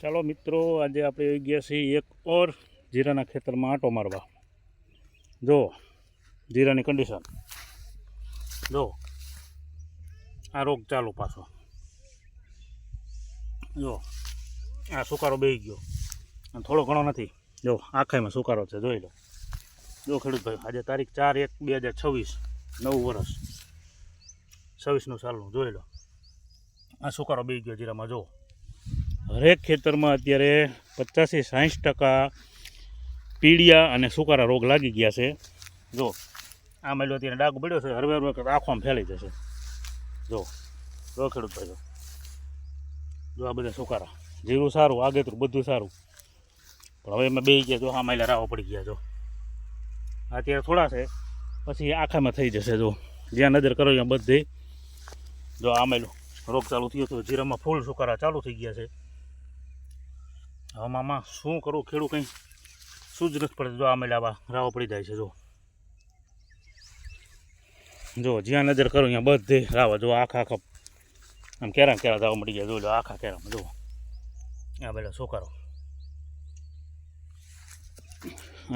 ચાલો મિત્રો, આજે આપણે આવી ગયા છીએ એક ઓર જીરાના ખેતરમાં આંટો મારવા. જો, જીરાની કન્ડિશન જો, આ રોગ ચાલુ પાછો. જો, આ સુકારો બેહી ગયો. અને થોડો ઘણો નથી. જો આખાઈમાં સુકારો છે, જોઈ લો. જો, ખેડૂત ભાઈ, આજે તારીખ ચાર એક બે હજાર છવ્વીસ, નવું વર્ષ. છવ્વીસનું સાલનું, જોઈ લો. આ સુકારો બેહી ગયો જીરામાં, જો. હરેક ખેતરમાં અત્યારે પચાસથી સાહીઠ ટકા પીડિયા અને સુકારા રોગ લાગી ગયા છે. જો, આ મેલો અત્યારે ડાઘ પડ્યો છે, હરવે હરવે આંખોમાં ફેલાઈ જશે. જો જો ખેડૂત ભાઈ જો. આ બધા સુકારા. જીરું સારું, આગેતરું, બધું સારું. પણ હવે એમાં બે ગયા, જો આ માયલા રાવો પડી ગયા, જો. અત્યારે થોડા છે, પછી આખામાં થઈ જશે, જો. જ્યાં નજર કરો, ત્યાં બધે. જો આ માયલું રોગ ચાલુ થયો તો જીરામાં ફૂલ સુકારા ચાલુ થઈ ગયા છે. હવે શું કરું? ખેડૂત કંઈ શું જ નથી પડે જો આ લાવા રાવો પડી જાય છે, જો. જો, જ્યાં નજર કરું ત્યાં બધે રાવા જો, આખા આખા આમ કેરામ કેરા જવા મળી ગયા. જો આખા કેરામાં, જો. આ બધા સુકારો.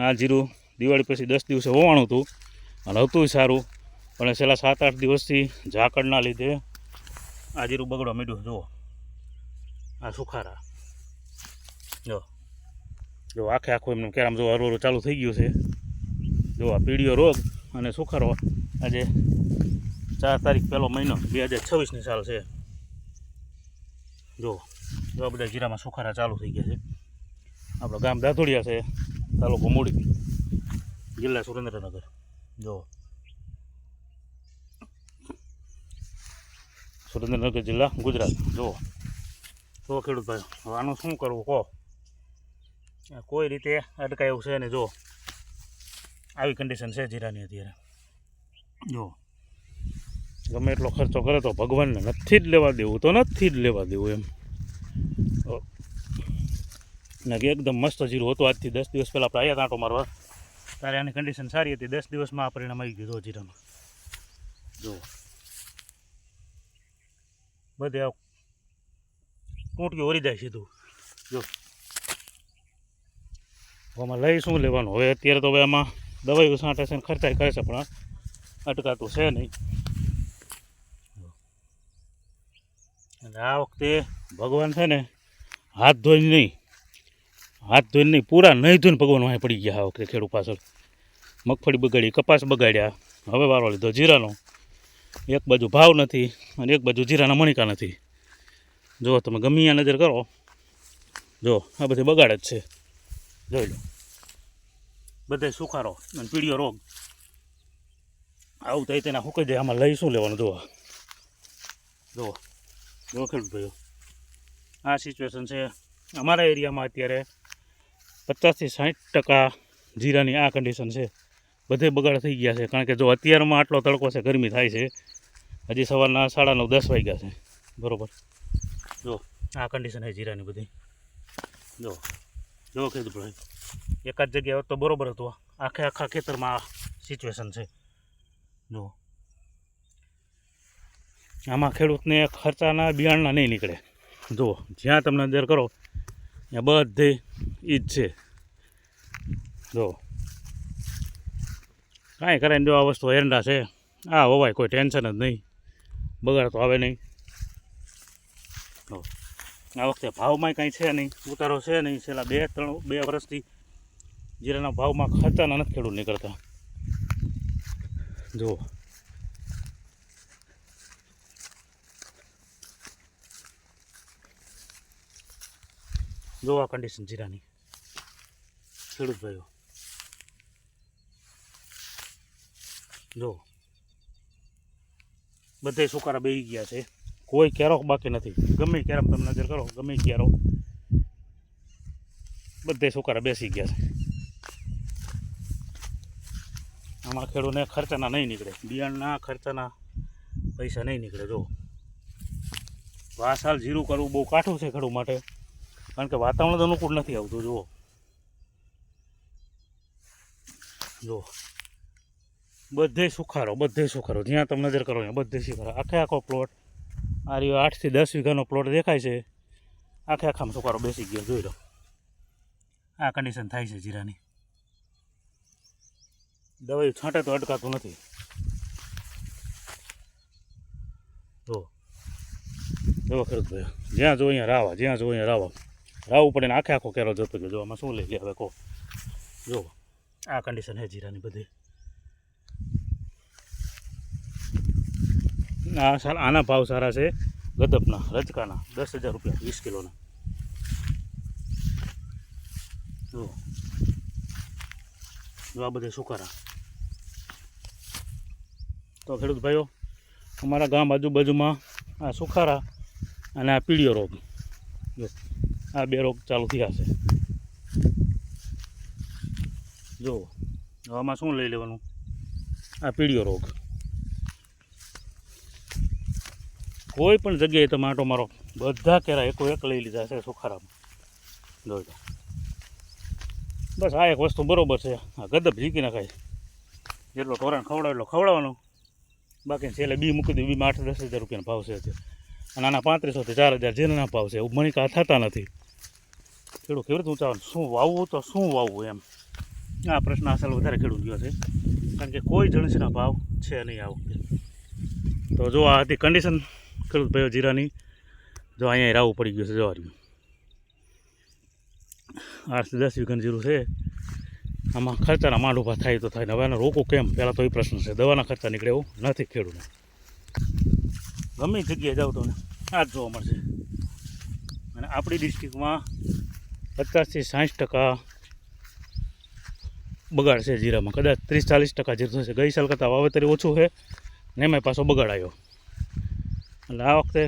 આ જીરું દિવાળી પછી દસ દિવસે હોવાનું હતું, અને હતું સારું, પણ છેલ્લા સાત આઠ દિવસથી ઝાકળના લીધે આ જીરું બગડવા માંડ્યું જુઓ આ સુખારા. જો. જો આખે આખું એમનું કેરામ જો હરવરું ચાલુ થઈ ગયું છે. જો આ પીળીઓ રોગ અને સુખારો આજે ચાર તારીખ પહેલો મહિનો, બે હજાર છવ્વીસની સાલ છે. જો જો બધા જીરામાં સુખારા ચાલુ થઈ ગયા છે. આપણો ગામ દાતોડિયા છે, તાલુકો મૂડી, જિલ્લા સુરેન્દ્રનગર. જો. સુરેન્દ્રનગર જિલ્લા ગુજરાત. જુઓ તો ખેડૂત ભાઈ આનું શું કરવું કહો? કોઈ રીતે અટકાય એવું છે ને જો, આવી કન્ડિશન છે જીરાની અત્યારે. જો, ગમે એટલો ખર્ચો કરે તો ભગવાનને નથી જ લેવા દેવું, તો નથી જ લેવા દેવું એમ. કે એકદમ મસ્ત જીરું હતું આજથી દસ દિવસ પહેલાં આપણે આવ્યા કાંટો મારવા. ત્યારે આની કન્ડિશન સારી હતી, દસ દિવસમાં આ પરિણામ આવી ગયું જીરામાં જો, બધે આ ટૂંટકી ઓરી જાય સીધું. જો આમાં લઈ શું લેવાનું? હવે અત્યારે તો હવે આમાં દવાઈઓ છાંટે છે ને ખર્ચાય કરે છે, પણ અટકાતું છે નહીં. અને આ વખતે ભગવાન છે ને હાથ ધોઈને નહીં, હાથ ધોઈને નહીં, પૂરા નહીં ધોઈને ભગવાન વાંહે પડી ગયા આ વખતે ખેડૂત પાછળ. મગફળી બગાડી, કપાસ બગાડ્યા, હવે વારો લીધો, જીરાનો. એક બાજુ ભાવ નથી અને એક બાજુ જીરાના મણિકા નથી. જો તમે ગમે નજર કરો. જો આ બધી બગાડ જ છે. જોઈ લો. બધે સુખારો અને પીળિયો રોગ. આવું થાય તેના હુકાઈ જાય. આમાં લઈ શું લેવાનું? જુઓ. જુઓ. જુઓ ખેડૂત ભાઈઓ આ સિચ્યુએશન છે. અમારા એરિયામાં અત્યારે પચાસથી સાઠ ટકા જીરાની આ કન્ડિશન છે. બધે બગાડ થઈ ગયા છે. કારણ કે જો અત્યારમાં આટલો તડકો છે, ગરમી થાય છે. હજી સવારના સાડા નવ, દસ વાગ્યા છે. બરોબર? જો આ કન્ડિશન છે જીરાની બધી. જો જો ખેડૂત ભાઈ. એકાદ જગ્યાએ તો બરોબર હતું આખે આખા ખેતરમાં આ સિચ્યુએશન છે. જો આમાં ખેડૂતને ખર્ચાના બિયાણના નહીં નીકળે. જુઓ, જ્યાં તમને અંદર કરો, ત્યાં બધે જ છે. જુઓ. કાંઈ કરે જો આ વસ્તુ એરંડા છે, આ હોવાય કોઈ ટેન્શન જ નહીં. બગાડ તો આવે નહીં. આ વખતે ભાવમાં કાંઈ છે નહીં. ઉતારો છે નહીં. છેલ્લા બે, ત્રણ, બે વર્ષથી જીરાના ભાવમાં ખર્ચાના નથી ખેડૂત નીકળતા. જુઓ. જોવા કન્ડિશન જીરાની. ખેડૂત ભાઈઓ. જો બધે સુકારા બેહી ગયા છે. કોઈ કેરો બાકી નથી. ગમે કેરમ તમે નજર કરો, ગમે કેરો. બધે છોકરા બેસી ગયા છે. આમાં ખેડૂતને ખર્ચાના નહીં નીકળે. બિયારણના ખર્ચાના પૈસા નહીં નીકળે જો વાસાલ જીરું કરવું બહુ કાઠું છે ખેડૂત માટે. કારણ કે વાતાવરણ તો અનુકૂળ નથી આવતું, જુઓ. જુઓ. બધે સુખારો બધે સુખારો. જ્યાં તમે નજર કરો ત્યાં બધે સુખારો. આખે આખો પ્લોટ આ રહ્યો આઠથી દસ વીઘાનો પ્લોટ દેખાય છે. આખે આખામાં સુકારો બેસી ગયો, જોઈ લો. આ કન્ડિશન થાય છે જીરાની. દવાઈ છાંટે તો અટકાતું નથી. જો. જો ખરું ભાઈ જ્યાં જો અહીંયા રાવા, જ્યાં જો અહીંયા રાવા. રાવું પડે ને આખે આખો કેરો જતો ગયો. જો આમાં શું લઈ લે હવે કહો. જો. આ કન્ડિશન છે જીરાની બધી. આ આના ભાવ સારા છે. ગદપના રચકાના દસ હજાર રૂપિયા, વીસ કિલોના. જો જો આ બધા સુકારા. તો ખેડૂત ભાઈઓ, અમારા ગામ આજુબાજુમાં આ સુખારા અને આ પીળિયો રોગ. જો આ બે રોગ ચાલુ થયા છે. જો આમાં શું લઈ લેવાનું? આ પીળિયો રોગ. કોઈ પણ જગ્યાએ તમે આંટો મારો, બધા કેરા એકો એક લઈ લીધા છે સુખારામાં. જોઈ બસ આ એક વસ્તુ બરાબર છે. આ ગદબ ઝીકી નાખાય. જેટલો તોરણ ખવડાવે એટલો ખવડાવવાનો. બાકી છેલ્લે બી મૂકી દીધું બીમાં આઠ દસ હજાર રૂપિયાનો ભાવ છે અત્યારે. અને આના પાંત્રીસોથી ચાર હજાર જેના ભાવ છે, એવું મણિકા થતા નથી. ખેડૂત કેવી રીતે ઊંચાવાનું? શું વાવવું તો શું વાવવું એમ? આ પ્રશ્ન અસલ વધારે ખેડૂત ગયો છે. કારણ કે કોઈ જણસીના ભાવ છે નહીં આ વખતે તો જો આ હતી કન્ડિશન ખેડૂત ભાઈઓ જીરાની. જો અહીંયા રાવું પડી ગયું છે જવાર્યું આઠથી દસ વીઘાનું જીરું છે. આમાં ખર્ચાના માંડ ઊભા થાય તો થાય ને. હવે રોકવું કેમ? પહેલાં તો એ પ્રશ્ન છે. દવાના ખર્ચા નીકળે એવું નથી ખેડૂતને. ગમે તે જગ્યાએ જાઓ તમને આ જ જોવા મળશે. અને આપણી ડિસ્ટ્રિક્ટમાં પચાસથી સાઠ ટકા બગાડ છે જીરામાં. કદાચ ત્રીસ ચાલીસ ટકા જીરું થશે. ગઈ સાલ કરતાં વાવેતર ઓછું છે ને એમાંય પાછો બગાડ આવ્યો. એટલે આ વખતે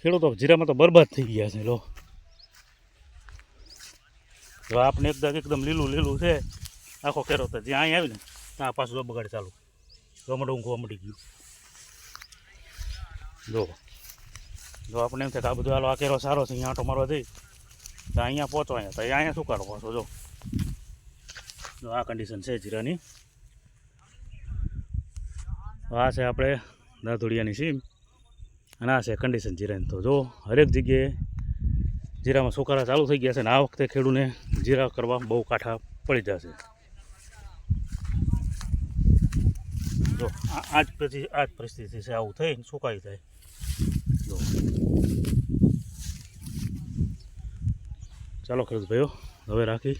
ખેડૂતો જીરામાં તો બરબાદ થઈ ગયા છે, લો. જો આપણે એકદમ એકદમ લીલું લીલું છે, આખો કેરો તો જ્યાં અહીં આવી ને, ત્યાં પાછું બગાડ ચાલુ. ગમડું ઊંઘવા મળી ગયું. જો. જો આપણે એમ થાય આ બધું હાલો આ કેરો સારો છે, અહીંયા આંટો મારવા જઈ. તો અહીંયા પહોંચો અહીંયા. તો અહીંયા શું કરો પાછો જો. જો આ કન્ડિશન છે જીરાની. આ છે આપણે દાધોડિયાની સીમ. અને આ છે કન્ડિશન જીરાની. તો જો હરેક જગ્યાએ જીરામાં સુકારા ચાલુ થઈ ગયા છે અને આ વખતે ખેડૂને જીરા કરવા બહુ કાંઠા પડી જશે. જો, આ જ પછી આ જ પરિસ્થિતિ છે. આવું થઈ સુકાઈ જાય. જો. ચાલો ખેડૂત ભાઈઓ, હવે રાખી